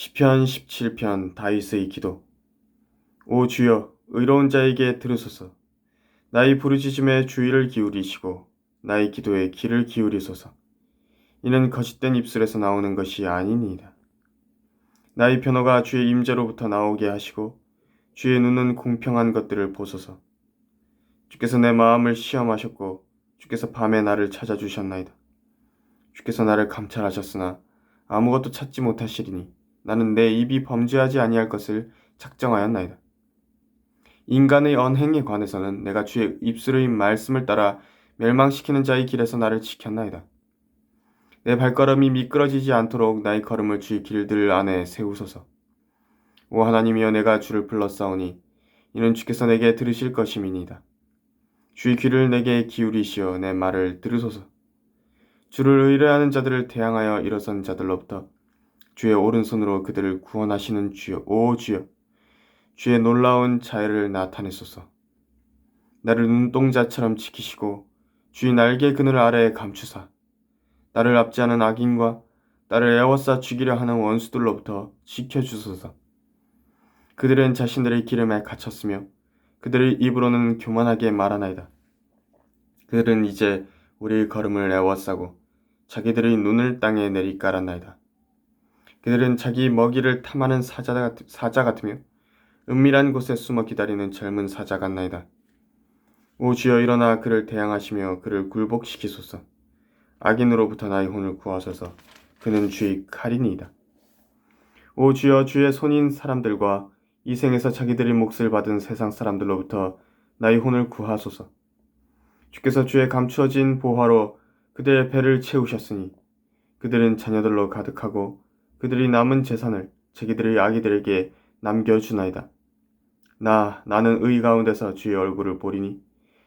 시편 17편 다윗의 기도. 오 주여 의로운 자에게 들으소서. 나의 부르짖음에 주의를 기울이시고 나의 기도에 귀를 기울이소서. 이는 거짓된 입술에서 나오는 것이 아니니이다. 나의 변호가 주의 임재로부터 나오게 하시고 주의 눈은 공평한 것들을 보소서. 주께서 내 마음을 시험하셨고 주께서 밤에 나를 찾아주셨나이다. 주께서 나를 감찰하셨으나 아무것도 찾지 못하시리니 나는 내 입이 범죄하지 아니할 것을 작정하였나이다. 인간의 언행에 관해서는 내가 주의 입술의 말씀을 따라 멸망시키는 자의 길에서 나를 지켰나이다. 내 발걸음이 미끄러지지 않도록 나의 걸음을 주의 길들 안에 세우소서. 오 하나님이여 내가 주를 불렀사오니 이는 주께서 내게 들으실 것임이니이다. 주의 귀를 내게 기울이시어 내 말을 들으소서. 주를 의뢰하는 자들을 대항하여 일어선 자들로부터 주의 오른손으로 그들을 구원하시는 주여, 오 주여, 주의 놀라운 자애를 나타내소서. 나를 눈동자처럼 지키시고 주의 날개 그늘 아래에 감추사 나를 압제하는 악인과 나를 애워싸 죽이려 하는 원수들로부터 지켜주소서. 그들은 자신들의 기름에 갇혔으며 그들의 입으로는 교만하게 말하나이다. 그들은 이제 우리의 걸음을 애워싸고 자기들의 눈을 땅에 내리깔았나이다. 그들은 자기 먹이를 탐하는 사자, 같, 사자 같으며 은밀한 곳에 숨어 기다리는 젊은 사자 같나이다. 오 주여 일어나 그를 대항하시며 그를 굴복시키소서. 악인으로부터 나의 혼을 구하소서. 그는 주의 칼이니이다. 오 주여 주의 손인 사람들과 이 생에서 자기들의 몫을 받은 세상 사람들로부터 나의 혼을 구하소서. 주께서 주의 감추어진 보화로 그들의 배를 채우셨으니 그들은 자녀들로 가득하고 그들이 남은 재산을 자기들의 아기들에게 남겨주나이다. 나, 나는 의 가운데서 주의 얼굴을 보리니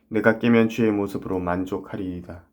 내가 깨면 주의 모습으로 만족하리이다.